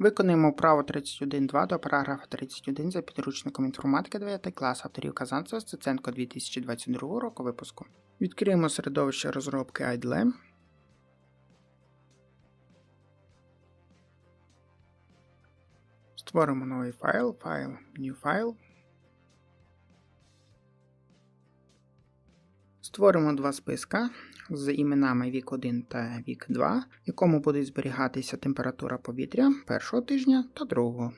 Виконуємо право 31.2 до параграфа 31 за підручником інформатики 9 клас авторів Казанцева Стеценко 2022 року випуску. Відкриємо середовище розробки IDLE. Створимо новий файл, файл, new файл. Створимо два списка з іменами вік 1 та вік 2, в якому будуть зберігатися температура повітря першого тижня та другого.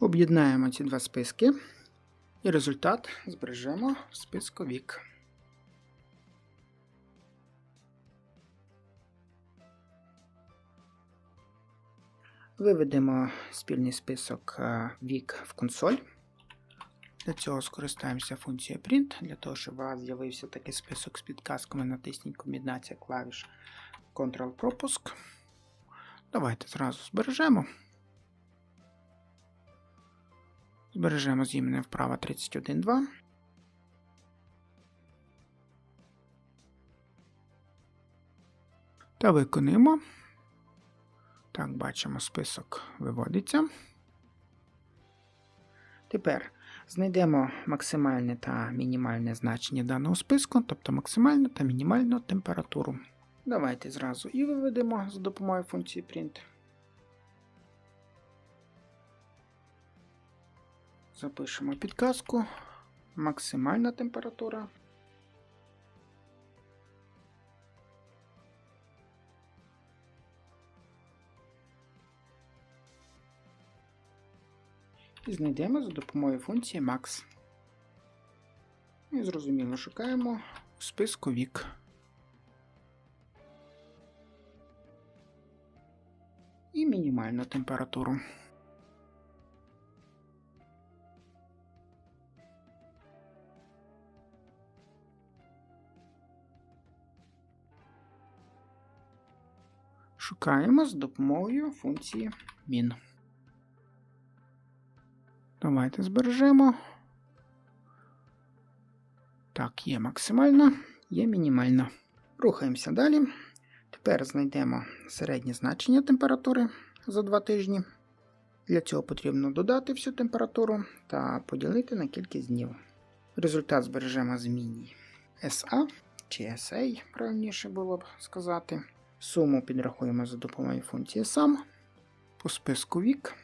Об'єднаємо ці два списки і результат збережемо в списку вік. Виведемо спільний список е, вік в консоль. Для цього скористаємося функцією Print. Для того, щоб у вас з'явився такий список з підказками, натисніть комбінація клавіш Ctrl-пропуск. Давайте зразу збережемо. Збережемо з іменем вправа 31.2. Та виконуємо. Так, бачимо, список виводиться. Тепер знайдемо максимальне та мінімальне значення даного списку, тобто максимальну та мінімальну температуру. Давайте зразу і виведемо за допомогою функції print. Запишемо підказку. Максимальна температура. І знайдемо за допомогою функції max. І зрозуміло шукаємо у списку вік. І мінімальну температуру. Шукаємо з допомогою функції min. Давайте збережемо. Так, є максимальна, є мінімальна. Рухаємося далі. Тепер знайдемо середнє значення температури за 2 тижні. Для цього потрібно додати всю температуру та поділити на кількість днів. Результат збережемо змінній SA чи SA, правильніше було б сказати. Суму підрахуємо за допомогою функції sum по списку вік.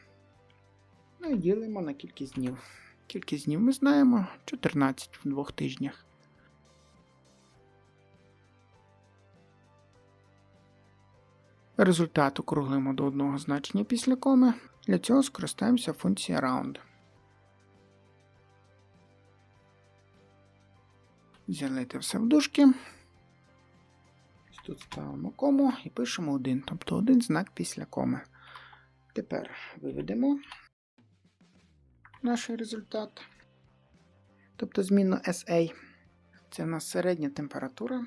Ну і ділимо на кількість днів. Кількість днів ми знаємо 14 в двох тижнях. Результат округлимо до одного значення після коми. Для цього скористаємося функцією round. Залити все в дужки. Тут ставимо кому і пишемо 1, тобто один знак після коми. Тепер виведемо наш результат. Тобто зміну SA. Це у нас середня температура.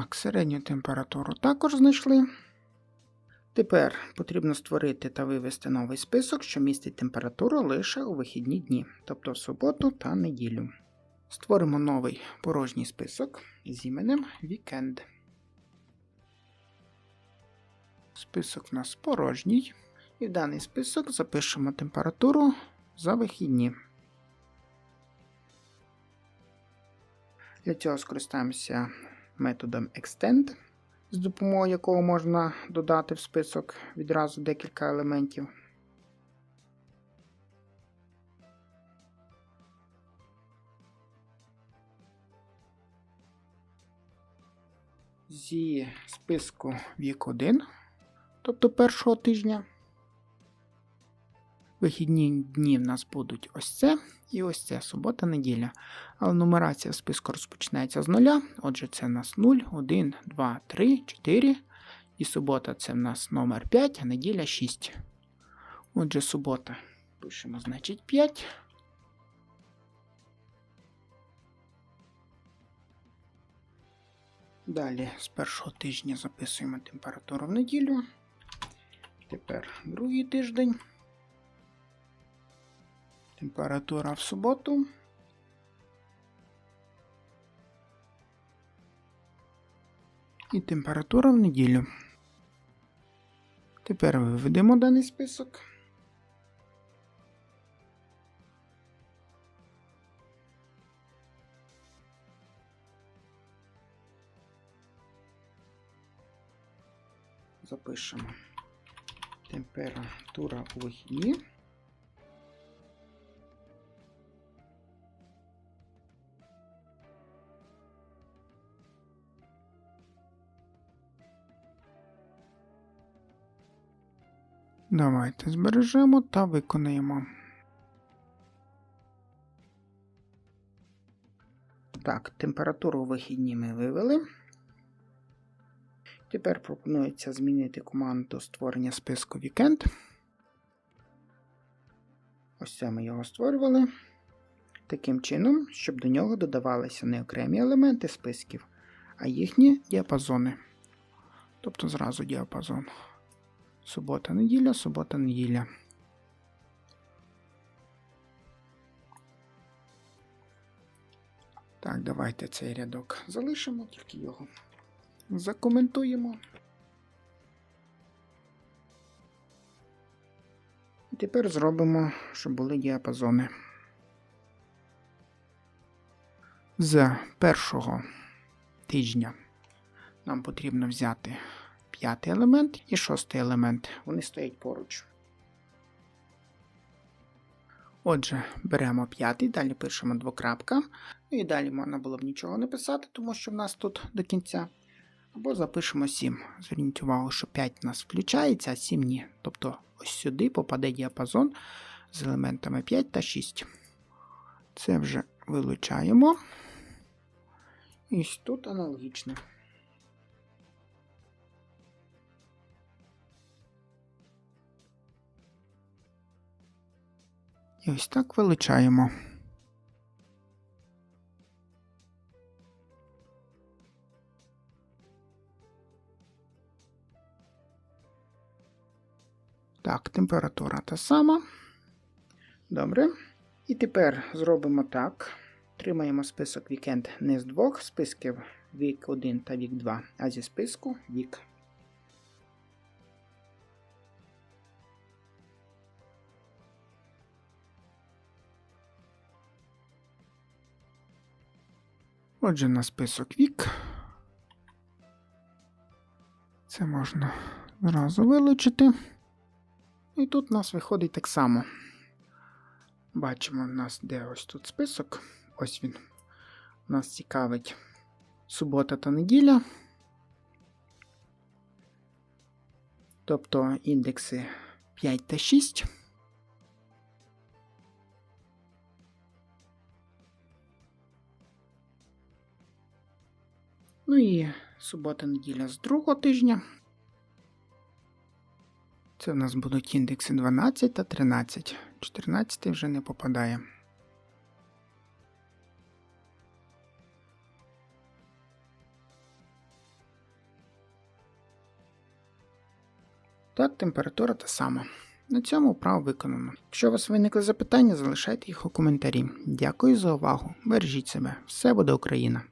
Так, середню температуру також знайшли. Тепер потрібно створити та вивести новий список, що містить температуру лише у вихідні дні, тобто в суботу та неділю. Створимо новий порожній список з іменем Weekend. Список у нас порожній. І в даний список запишемо температуру за вихідні. Для цього скористаємося методом extend, з допомогою якого можна додати в список відразу декілька елементів. Зі списку вік 1, тобто першого тижня. Вихідні дні в нас будуть ось це, І ось це субота-неділя. Але нумерація в списку розпочинається з нуля. Отже, це в нас 0, 1, 2, 3, 4. І субота це в нас номер 5, а неділя 6. Отже, субота. Пишемо, значить, 5. Далі з першого тижня записуємо температуру в неділю. Тепер другий тиждень. Температура в суботу. І температура в неділю. Тепер виведемо даний список. Запишемо температура у вихідні. Давайте збережемо та виконаємо. Так, температуру вихідні ми вивели. Тепер пропонується змінити команду створення списку Weekend. Ось це ми його створювали. Таким чином, щоб до нього додавалися не окремі елементи списків, а їхні діапазони. Тобто зразу діапазон. Субота-неділя, субота-неділя. Так, давайте цей рядок залишимо, тільки його закоментуємо. І тепер зробимо, щоб були діапазони. З першого тижня нам потрібно взяти п'ятий елемент і шостий елемент. Вони стоять поруч. Отже, беремо п'ятий, далі пишемо двокрапка. Ну і далі можна було б нічого не писати, тому що в нас тут до кінця. Або запишемо 7. Зверніть увагу, що 5 у нас включається, а 7 ні. Тобто ось сюди попаде діапазон з елементами 5 та 6. Це вже вилучаємо. І тут аналогічно. І ось так вилучаємо. Так, температура та сама. Добре. І тепер зробимо так. Тримаємо список вікенд не з двох списків вік 1 та вік 2, а зі списку вік. Отже, на список вік. Це можна зразу вилучити. І тут у нас виходить так само. Бачимо, у нас де ось тут список. Ось він. Нас цікавить субота та неділя. Тобто індекси 5 та 6. Ну і субота-неділя з другого тижня. Це в нас будуть індекси 12 та 13. 14 вже не попадає. Так, температура та сама. На цьому вправо виконано. Якщо у вас виникли запитання, залишайте їх у коментарі. Дякую за увагу. Бережіть себе. Все буде Україна!